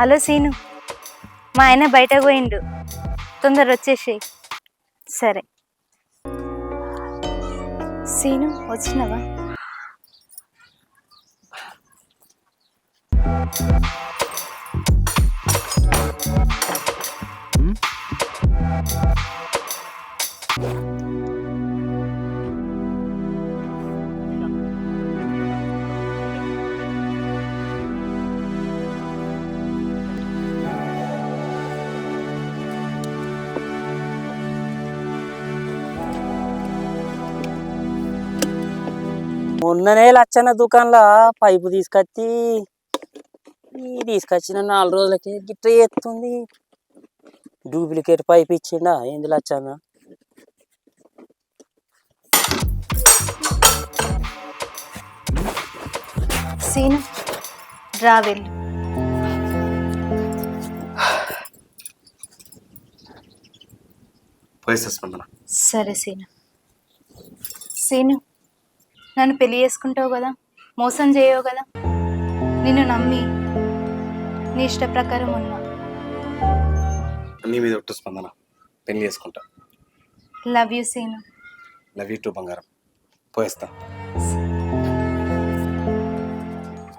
Hello scene. మా ఆయన బయట పోయిండు. తొందర వచ్చేసి సరే. సీను వచ్చినవా? మొన్ననే లచ్చన్న దుకాణంలో పైపు తీసుకొచ్చి తీసుకొచ్చిన నాలుగు రోజులకి గిట్ట ఎత్తుంది. డూప్లికేట్ పైప్ ఇచ్చిండా ఏంది లచ్చన్న? సీను రా వెళ్ళు. పోయిస్తా స్పందన. సరే సీను. సీను నన్ను పెళ్ళి చేసుకుంటావు కదా? మోసం చేయవు కదా? నిన్ను నమ్మి నీ ఇష్ట ప్రకారం ఉన్నా. నీ మీద ఒట్టు స్పందన. పెళ్ళి చేసుకుంటా. Love you Seenu love you too బంగారం. పోయిస్తా.